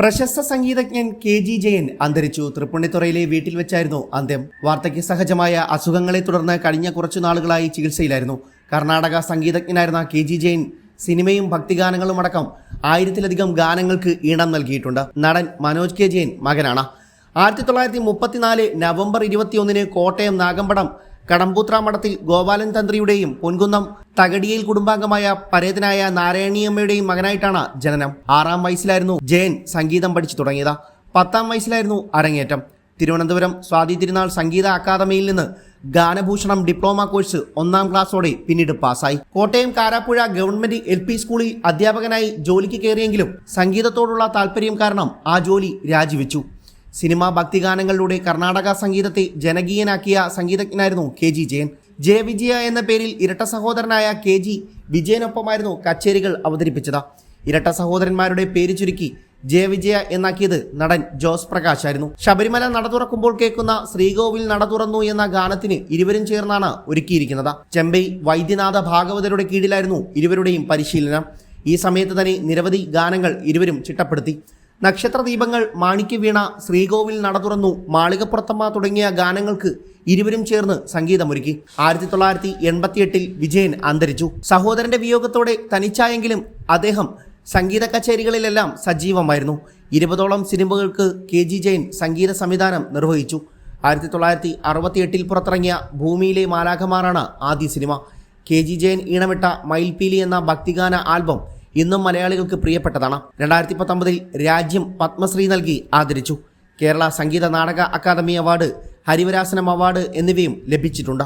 പ്രശസ്ത സംഗീതജ്ഞൻ K G Jayan അന്തരിച്ചു തൃപ്പുണിത്തുറയിലെ വീട്ടിൽ വെച്ചായിരുന്നു അന്ത്യം. വാർദ്ധക്യ സഹജമായ അസുഖങ്ങളെ തുടർന്ന് കഴിഞ്ഞ കുറച്ചു നാളുകളായി ചികിത്സയിലായിരുന്നു. കർണാടക സംഗീതജ്ഞനായിരുന്ന കെ ജി ജയൻ സിനിമയും ഭക്തിഗാനങ്ങളും അടക്കം ആയിരത്തിലധികം ഗാനങ്ങൾക്ക് ഈണം നൽകിയിട്ടുണ്ട്. നടൻ മനോജ് കെ ജയൻ മകനാണ്. ആയിരത്തി തൊള്ളായിരത്തി മുപ്പത്തിനാല് നവംബർ ഇരുപത്തിയൊന്നിന് കോട്ടയം നാഗമ്പടം കടമ്പൂത്ര മഠത്തിൽ ഗോപാലൻ തന്ത്രിയുടെയും പൊൻകുന്നം തകടിയിൽ കുടുംബാംഗമായ പരേതനായ നാരായണിയമ്മയുടെയും മകനായിട്ടാണ് ജനനം. ആറാം വയസ്സിലായിരുന്നു ജയൻ സംഗീതം പഠിച്ചു തുടങ്ങിയത്. പത്താം വയസ്സിലായിരുന്നു അരങ്ങേറ്റം. തിരുവനന്തപുരം സ്വാതി തിരുനാൾ സംഗീത അക്കാദമിയിൽ നിന്ന് ഗാനഭൂഷണം ഡിപ്ലോമ കോഴ്സ് ഒന്നാം ക്ലാസ്സോടെ പിന്നീട് പാസ്സായി. Kottayam Karapuzha government L P സ്കൂളിൽ അധ്യാപകനായി ജോലിക്ക് കയറിയെങ്കിലും സംഗീതത്തോടുള്ള താല്പര്യം കാരണം ആ ജോലി രാജിവെച്ചു. സിനിമാ ഭക്തിഗാനങ്ങളിലൂടെ കർണാടക സംഗീതത്തെ ജനകീയനാക്കിയ സംഗീതജ്ഞനായിരുന്നു K G Jayan. J Vijaya എന്ന പേരിൽ ഇരട്ട സഹോദരനായ കെ ജി വിജയനൊപ്പമായിരുന്നു കച്ചേരികൾ അവതരിപ്പിച്ചത്. ഇരട്ട സഹോദരന്മാരുടെ പേര് ചുരുക്കി ജയ വിജയ എന്നാക്കിയത് നടൻ ജോസ് പ്രകാശ് ആയിരുന്നു. ശബരിമല നട തുറക്കുമ്പോൾ കേൾക്കുന്ന ശ്രീകോവിൽ നട തുറന്നു എന്ന ഗാനത്തിന് ഇരുവരും ചേർന്നാണ് ഒരുക്കിയിരിക്കുന്നത്. ചെമ്പൈ വൈദ്യനാഥ ഭാഗവതരുടെ കീഴിലായിരുന്നു ഇരുവരുടെയും പരിശീലനം. ഈ സമയത്ത് തന്നെ നിരവധി ഗാനങ്ങൾ ഇരുവരും ചിട്ടപ്പെടുത്തി. നക്ഷത്ര ദീപങ്ങൾ മാണിക്യ വീണ ശ്രീകോവിൽ നട തുറന്നു മാളികപ്പുറത്തമ്മ തുടങ്ങിയ ഗാനങ്ങൾക്ക് ഇരുവരും ചേർന്ന് സംഗീതമൊരുക്കി. ആയിരത്തി തൊള്ളായിരത്തി എൺപത്തിയെട്ടിൽ വിജയൻ അന്തരിച്ചു. സഹോദരന്റെ വിയോഗത്തോടെ തനിച്ചായെങ്കിലും അദ്ദേഹം സംഗീത കച്ചേരികളിലെല്ലാം സജീവമായിരുന്നു. ഇരുപതോളം സിനിമകൾക്ക് കെ ജി ജയൻ സംഗീത സംവിധാനം നിർവഹിച്ചു. ആയിരത്തി തൊള്ളായിരത്തി അറുപത്തിയെട്ടിൽ പുറത്തിറങ്ങിയ ഭൂമിയിലെ മാലാഖമാരാണ് ആദ്യ സിനിമ. കെ ജി ജയൻ ഈണമിട്ട മയിൽപീലി എന്ന ഭക്തിഗാന ആൽബം ഇന്നും മലയാളികൾക്ക് പ്രിയപ്പെട്ടതാണ്. രണ്ടായിരത്തി പത്തൊമ്പതിൽ രാജ്യം പത്മശ്രീ നൽകി ആദരിച്ചു. Kerala Sangeetha Nataka academy award Harivarasanam award എന്നിവയും ലഭിച്ചിട്ടുണ്ട്.